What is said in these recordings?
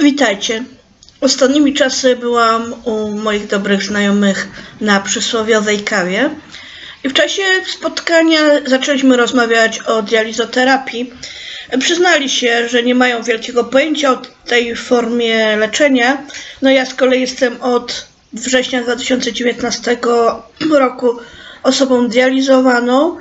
Witajcie. Ostatnimi czasy byłam u moich dobrych znajomych na przysłowiowej kawie i w czasie spotkania zaczęliśmy rozmawiać o dializoterapii. Przyznali się, że nie mają wielkiego pojęcia o tej formie leczenia. No ja z kolei jestem od września 2019 roku osobą dializowaną.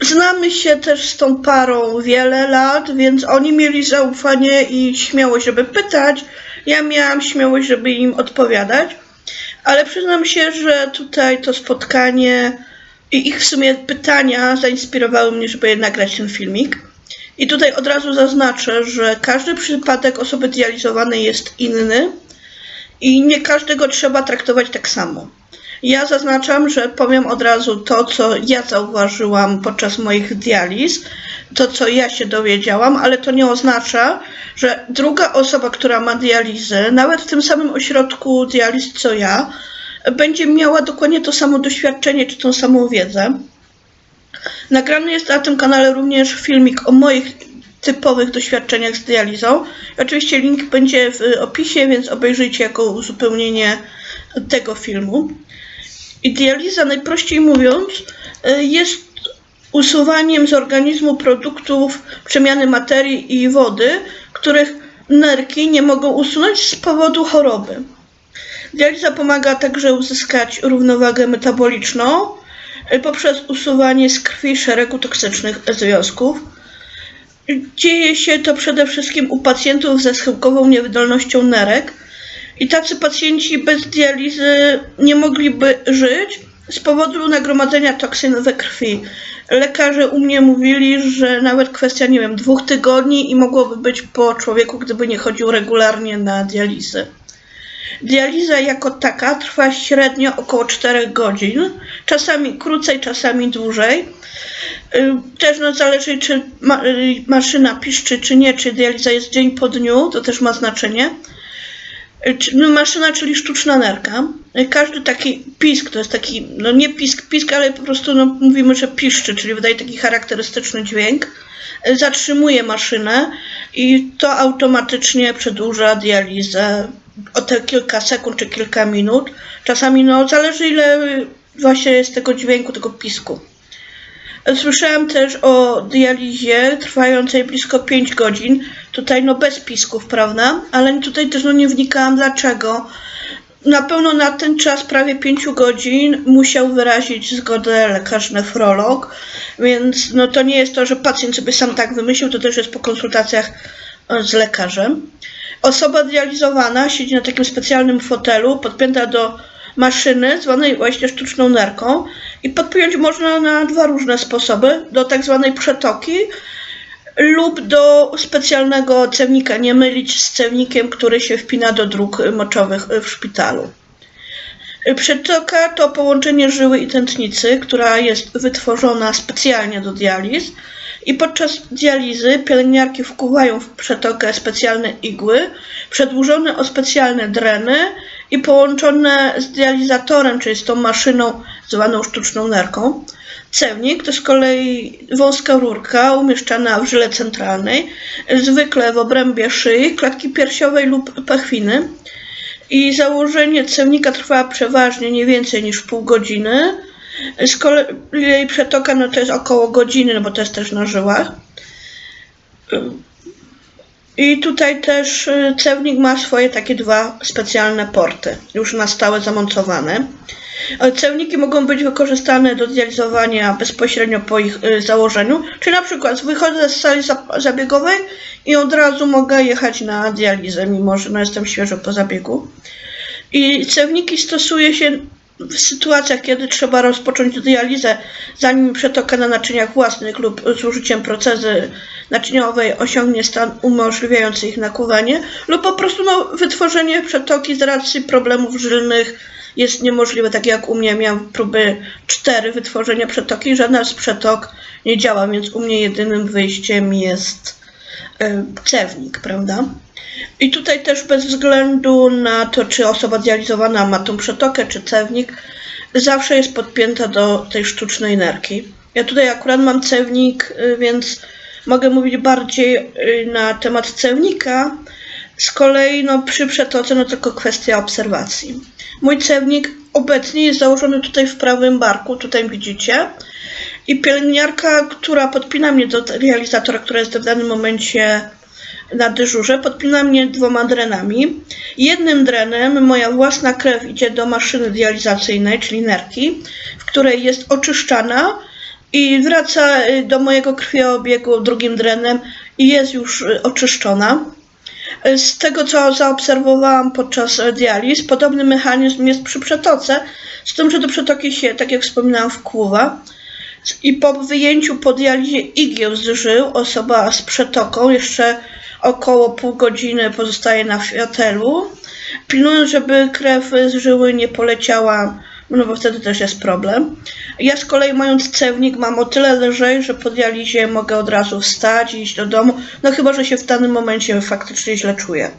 Znamy się też z tą parą wiele lat, więc oni mieli zaufanie i śmiałość, żeby pytać. Ja miałam śmiałość, żeby im odpowiadać. Ale przyznam się, że tutaj to spotkanie i ich w sumie pytania zainspirowały mnie, żeby nagrać ten filmik. I tutaj od razu zaznaczę, że każdy przypadek osoby dializowanej jest inny i nie każdego trzeba traktować tak samo. Ja zaznaczam, że powiem od razu to, co ja zauważyłam podczas moich dializ, to, co ja się dowiedziałam, ale to nie oznacza, że druga osoba, która ma dializę, nawet w tym samym ośrodku dializ co ja, będzie miała dokładnie to samo doświadczenie czy tą samą wiedzę. Nagrany jest na tym kanale również filmik o moich typowych doświadczeniach z dializą. Oczywiście link będzie w opisie, więc obejrzyjcie jako uzupełnienie tego filmu. Dializa, najprościej mówiąc, y, jest usuwaniem z organizmu produktów przemiany materii i wody, których nerki nie mogą usunąć z powodu choroby. Dializa pomaga także uzyskać równowagę metaboliczną y, poprzez usuwanie z krwi szeregu toksycznych związków. Dzieje się to przede wszystkim u pacjentów ze schyłkową niewydolnością nerek, i tacy pacjenci bez dializy nie mogliby żyć z powodu nagromadzenia toksyn we krwi. Lekarze u mnie mówili, że nawet kwestia, nie wiem, dwóch tygodni i mogłoby być po człowieku, gdyby nie chodził regularnie na dializę. Dializa jako taka trwa średnio około 4 godzin, czasami krócej, czasami dłużej. Y, Też no, zależy, czy y, maszyna piszczy, czy nie, czy dializa jest dzień po dniu, to też ma znaczenie. No, Maszyna, czyli sztuczna nerka. Każdy taki pisk, to jest taki, no nie pisk, pisk, ale po prostu no, mówimy, że piszczy, czyli wydaje taki charakterystyczny dźwięk. Zatrzymuje maszynę i to automatycznie przedłuża dializę o te kilka sekund czy kilka minut. Czasami no zależy ile właśnie jest tego dźwięku, tego pisku. Słyszałam też o dializie trwającej blisko 5 godzin. Tutaj no bez pisków, prawda? Ale tutaj też no nie wnikałam dlaczego. Na pewno na ten czas prawie 5 godzin musiał wyrazić zgodę lekarz nefrolog, więc no to nie jest to, że pacjent sobie sam tak wymyślił, to też jest po konsultacjach e, z lekarzem. Osoba dializowana siedzi na takim specjalnym fotelu, podpięta do maszyny, zwanej właśnie sztuczną nerką i podpiąć można na dwa różne sposoby, do tak zwanej przetoki lub do specjalnego cewnika, nie mylić z cewnikiem, który się wpina do dróg moczowych w szpitalu. Przetoka to połączenie żyły i tętnicy, która jest wytworzona specjalnie do dializ i podczas dializy pielęgniarki wkuwają w przetokę specjalne igły, przedłużone o specjalne dreny i połączone z dializatorem, czyli z tą maszyną zwaną sztuczną nerką. Cewnik to z kolei wąska rurka umieszczana w żyle centralnej, zwykle w obrębie szyi, klatki piersiowej lub pachwiny. I założenie cewnika trwa przeważnie nie więcej niż pół godziny. Z kolei przetoka no to jest około godziny, no bo to jest też na żyłach. I tutaj też y, cewnik ma swoje takie dwa specjalne porty, już na stałe zamontowane. E, Cewniki mogą być wykorzystane do dializowania bezpośrednio po ich y, założeniu, czyli na przykład wychodzę z sali zabiegowej i od razu mogę jechać na dializę, mimo że no, jestem świeżo po zabiegu. I cewniki stosuje się w sytuacjach, kiedy trzeba rozpocząć dializę, zanim przetoka na naczyniach własnych lub z użyciem procezy naczyniowej osiągnie stan umożliwiający ich nakłuwanie, lub po prostu no, wytworzenie przetoki z racji problemów żylnych jest niemożliwe. Tak jak u mnie miałam próby cztery wytworzenia przetoki, żadna z przetok nie działa, więc u mnie jedynym wyjściem jest e, cewnik, prawda? I tutaj też bez względu na to, czy osoba dializowana ma tą przetokę, czy cewnik, zawsze jest podpięta do tej sztucznej nerki. Ja tutaj akurat mam cewnik, y, więc mogę mówić bardziej y, na temat cewnika. Z kolei no, przy przetoce no tylko kwestia obserwacji. Mój cewnik obecnie jest założony tutaj w prawym barku, tutaj widzicie. I pielęgniarka, która podpina mnie do realizatora, która jest w danym momencie na dyżurze, podpina mnie dwoma drenami. Jednym drenem moja własna krew idzie do maszyny dializacyjnej, czyli nerki, w której jest oczyszczana i wraca y, do mojego krwiobiegu drugim drenem i jest już y, oczyszczona. Y, Z tego, co zaobserwowałam podczas dializ, podobny mechanizm jest przy przetoce, z tym, że do przetoki się, tak jak wspominałam, wkłuwa. I po wyjęciu po dializie igieł z żył osoba z przetoką jeszcze około pół godziny pozostaje na fiotelu, pilnując, żeby krew z żyły nie poleciała, no bo wtedy też jest problem. Ja z kolei mając cewnik mam o tyle lżej, że po dializie mogę od razu wstać i iść do domu, no chyba, że się w danym momencie faktycznie źle czuję.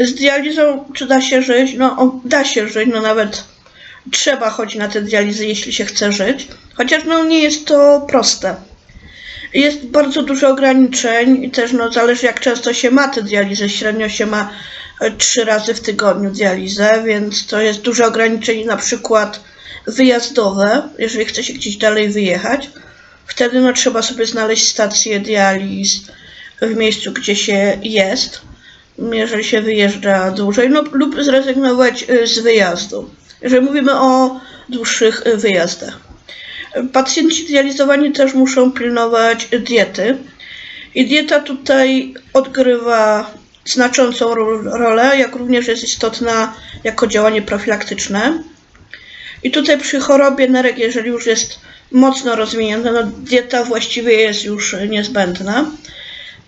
Z dializą czy da się żyć? No da się żyć, no nawet trzeba chodzić na te dializy, jeśli się chce żyć. Chociaż no nie jest to proste. Jest bardzo dużo ograniczeń i też no zależy jak często się ma te dializy. Średnio się ma e, trzy razy w tygodniu dializę, więc to jest dużo ograniczeń na przykład wyjazdowe, jeżeli chce się gdzieś dalej wyjechać. Wtedy no trzeba sobie znaleźć stację dializ w miejscu, gdzie się jest, jeżeli się wyjeżdża dłużej, no, lub zrezygnować y, z wyjazdu, jeżeli mówimy o dłuższych y, wyjazdach. Pacjenci dializowani też muszą pilnować diety. I dieta tutaj odgrywa znaczącą ro- rolę, jak również jest istotna jako działanie profilaktyczne. I tutaj przy chorobie nerek, jeżeli już jest mocno rozwinięta, no dieta właściwie jest już niezbędna.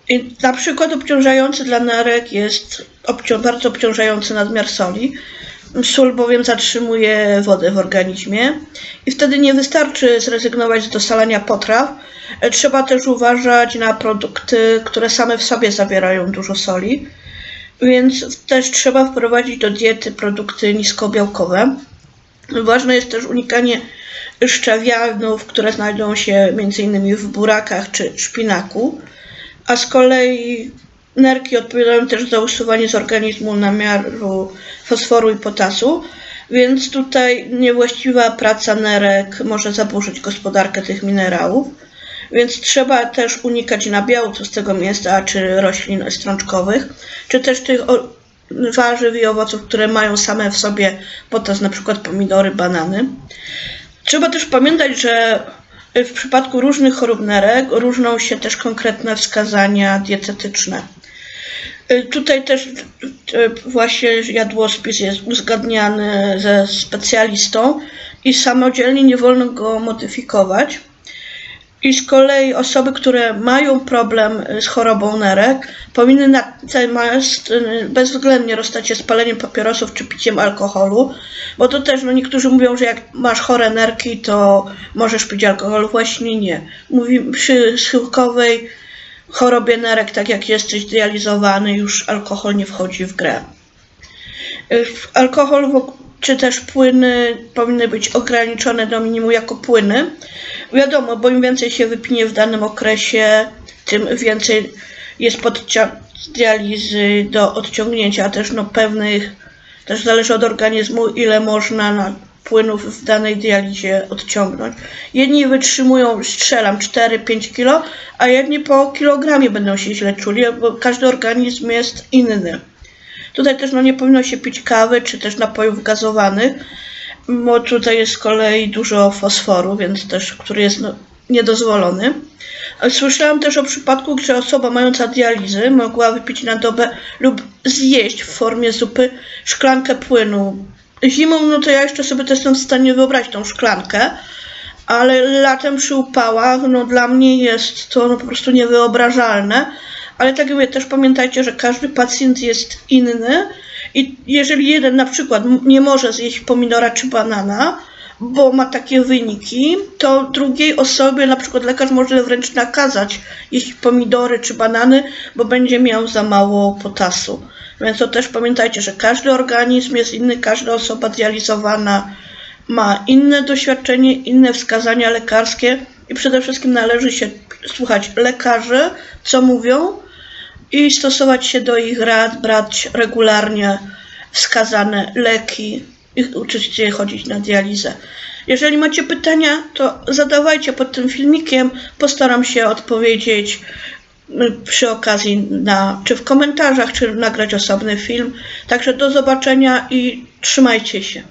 I na przykład obciążający dla nerek jest obcią- bardzo obciążający nadmiar soli. Sól bowiem zatrzymuje wodę w organizmie i wtedy nie wystarczy zrezygnować z dosalania potraw. E, Trzeba też uważać na produkty, które same w sobie zawierają dużo soli, więc też trzeba wprowadzić do diety produkty niskobiałkowe. Ważne jest też unikanie szczawianów, które znajdują się m.in. w burakach czy szpinaku, a z kolei nerki odpowiadają też za usuwanie z organizmu namiaru fosforu i potasu, więc tutaj niewłaściwa praca nerek może zaburzyć gospodarkę tych minerałów. Więc trzeba też unikać nabiału tłustego mięsa czy roślin strączkowych, czy też tych warzyw i owoców, które mają same w sobie potas, na przykład pomidory, banany. Trzeba też pamiętać, że w przypadku różnych chorób nerek różnią się też konkretne wskazania dietetyczne. Y, Tutaj też y, właśnie jadłospis jest uzgadniany ze specjalistą i samodzielnie nie wolno go modyfikować. I z kolei osoby, które mają problem y, z chorobą nerek, powinny natychmiast y, bezwzględnie rozstać się z paleniem papierosów czy piciem alkoholu, bo to też, no niektórzy mówią, że jak masz chore nerki, to możesz pić alkohol. Właśnie nie. Mówi, przy schyłkowej chorobie nerek, tak jak jesteś dializowany, już alkohol nie wchodzi w grę. Y, Alkohol czy też płyny powinny być ograniczone do minimum jako płyny. Wiadomo, bo im więcej się wypinie w danym okresie, tym więcej jest podczas dializy do odciągnięcia, też no pewnych, też zależy od organizmu, ile można na płynów w danej dializie odciągnąć. Jedni wytrzymują, strzelam, 4-5 kg, a jedni po kilogramie będą się źle czuli, bo każdy organizm jest inny. Tutaj też no, nie powinno się pić kawy czy też napojów gazowanych, bo tutaj jest z kolei dużo fosforu, więc też, który jest no, niedozwolony. Słyszałam też o przypadku, gdzie osoba mająca dializy mogła wypić na dobę lub zjeść w formie zupy szklankę płynu. Zimą, no to ja jeszcze sobie też jestem w stanie wyobrazić tą szklankę, ale latem przy upałach, no dla mnie jest to no, po prostu niewyobrażalne. Ale tak jak mówię, też pamiętajcie, że każdy pacjent jest inny i jeżeli jeden na przykład nie może zjeść pomidora czy banana, bo ma takie wyniki, to drugiej osobie, na przykład lekarz może wręcz nakazać jeść pomidory czy banany, bo będzie miał za mało potasu. Więc to też pamiętajcie, że każdy organizm jest inny, każda osoba dializowana ma inne doświadczenie, inne wskazania lekarskie i przede wszystkim należy się słuchać lekarzy, co mówią, i stosować się do ich rad, brać regularnie wskazane leki i uczyć chodzić na dializę. Jeżeli macie pytania, to zadawajcie pod tym filmikiem. Postaram się odpowiedzieć y, przy okazji na, czy w komentarzach, czy nagrać osobny film. Także do zobaczenia i trzymajcie się.